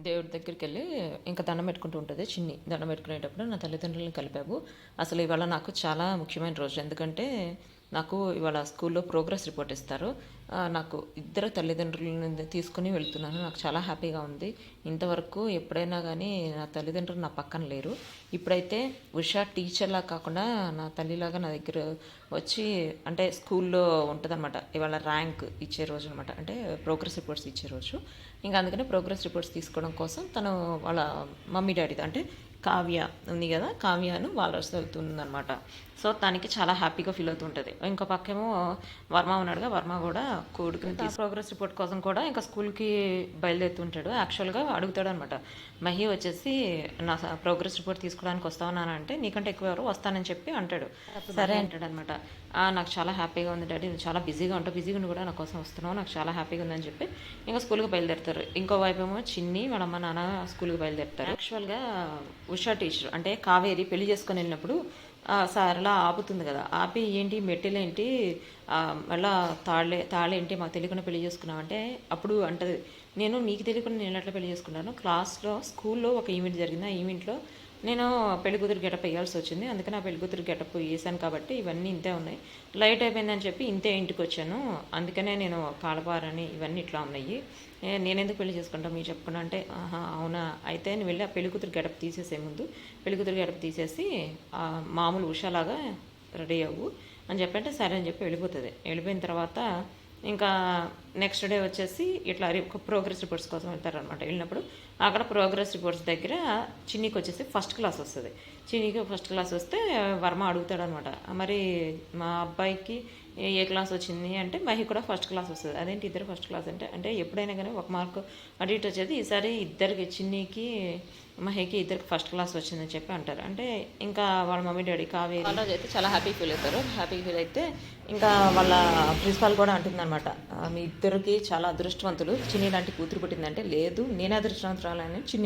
దేవుడి దగ్గరికి వెళ్ళి ఇంకా దండం పెట్టుకుంటూ ఉంటుంది. చిన్ని దండం పెట్టుకునేటప్పుడు నా తల్లిదండ్రులను కలిపావు. అసలు ఇవాళ నాకు చాలా ముఖ్యమైన రోజు. ఎందుకంటే నాకు ఇవాళ స్కూల్లో ప్రోగ్రెస్ రిపోర్ట్ ఇస్తారు. నాకు ఇద్దరు తల్లిదండ్రులను తీసుకుని వెళ్తున్నాను. నాకు చాలా హ్యాపీగా ఉంది. ఇంతవరకు ఎప్పుడైనా కానీ నా తల్లిదండ్రులు నా పక్కన లేరు. ఇప్పుడైతే ఉషా టీచర్లా కాకుండా నా తల్లిలాగా నా దగ్గర వచ్చి అంటే స్కూల్లో ఉంటుందన్నమాట. ఇవాళ ర్యాంక్ ఇచ్చే రోజు అనమాట అంటే ప్రోగ్రెస్ రిపోర్ట్స్ ఇచ్చే రోజు. ఇంకా అందుకనే ప్రోగ్రెస్ రిపోర్ట్స్ తీసుకోవడం కోసం తను వాళ్ళ మమ్మీ డాడీ అంటే కావ్య ఉంది కదా కావ్యను వాళ్ళ వెళ్తుందనమాట సో తనకి చాలా హ్యాపీగా ఫీల్ అవుతుంటుంది. ఇంకో పక్కేమో వర్మ ఉన్నాడుగా వర్మ కూడా కొడుకుని ప్రోగ్రెస్ రిపోర్ట్ కోసం కూడా ఇంకా స్కూల్కి బయలుదేరుతుంటాడు. యాక్చువల్గా అడుగుతాడు అనమాట మహి వచ్చేసి నా ప్రోగ్రెస్ రిపోర్ట్ తీసుకోవడానికి వస్తావన్నాను అంటే నీకంటే ఎక్కువ ఎవరు వస్తానని చెప్పి అంటాడు. సరే అంటాడు అనమాట నాకు చాలా హ్యాపీగా ఉంది డాడీ నువ్వు చాలా బిజీగా ఉంటావు బిజీగా ఉండి కూడా నా కోసం వస్తున్నావు నాకు చాలా హ్యాపీగా ఉందని చెప్పి ఇంకా స్కూల్కి బయలుదేరుతారు. ఇంకో వైపు ఏమో చిన్ని వాళ్ళ అమ్మ నాన్న స్కూల్కి బయలుదేరుతారు. యాక్చువల్గా ఉషా టీచర్ అంటే కావేరి పెళ్ళి చేసుకొని వెళ్ళినప్పుడు సార్ అలా ఆపుతుంది కదా ఆపి ఏంటి మెట్టెలేంటి ఆ, మళ్ళా తాళ్ళే తాళేంటి మాకు తెలియకుండా పెళ్ళి చేసుకున్నాం అంటే అప్పుడు అంటది నేను నీకు తెలియకుండా నేను ఎట్లా పెళ్ళి చేసుకున్నాను క్లాస్లో స్కూల్లో ఒక ఈవెంట్ జరిగింది ఆ ఈవెంట్లో నేను పెళ్ళి కూతురు గెటప్ వేయాల్సి వచ్చింది. అందుకని నా పెళ్ళి కూతురు గెటప్ వేసాను కాబట్టి ఇవన్నీ ఇంతే ఉన్నాయి. లైట్ అయిపోయిందని చెప్పి ఇంతే ఇంటికి వచ్చాను. అందుకనే నేను కాలపారని ఇవన్నీ ఇట్లా ఉన్నాయి. నేనెందుకు పెళ్ళి చేసుకుంటా మీరు చెప్పుకున్నా అంటే ఆహా అవునా? అయితే నేను వెళ్ళి ఆ పెళ్ళి కూతురు గెటప్ తీసేసే ముందు పెళ్ళి కూతురు గెటప్ తీసేసి మామూలు ఉషాలాగా రెడీ అవ్వు అని చెప్పంటే సరే అని చెప్పి వెళ్ళిపోతుంది. వెళ్ళిపోయిన తర్వాత ఇంకా నెక్స్ట్ డే వచ్చేసి ఇట్లా ప్రోగ్రెస్ రిపోర్ట్స్ కోసం వెళ్తారనమాట వెళ్ళినప్పుడు అక్కడ ప్రోగ్రెస్ రిపోర్ట్స్ దగ్గర చిన్నికి వచ్చేసి ఫస్ట్ క్లాస్ వస్తుంది. చిన్నికి ఫస్ట్ క్లాస్ వస్తే వర్మ అడుగుతాడనమాట మరి మా అబ్బాయికి ఏ క్లాస్ వచ్చింది అంటే మహి కూడా ఫస్ట్ క్లాస్ వస్తుంది. అదేంటి ఇద్దరు ఫస్ట్ క్లాస్ అంటే అంటే ఎప్పుడైనా కానీ ఒక మార్కు అటు ఇటు వచ్చేది ఈసారి ఇద్దరికి చిన్నికి మహికి ఇద్దరికి ఫస్ట్ క్లాస్ వచ్చిందని చెప్పి అంటారు. అంటే ఇంకా వాళ్ళ మమ్మీ డాడీ కావే వాళ్ళ అయితే చాలా హ్యాపీ ఫీల్ అవుతారు. హ్యాపీ ఫీల్ అయితే ఇంకా వాళ్ళ ప్రిన్సిపాల్ కూడా అంటుందన్నమాట. "ఆ, మీ ఇద్దరికి చాలా అదృష్టవంతులు. చిన్ని లాంటి కూతురు పుట్టిందంటే లేదు. నేనే అదృష్టవంతురాలని చిన్ని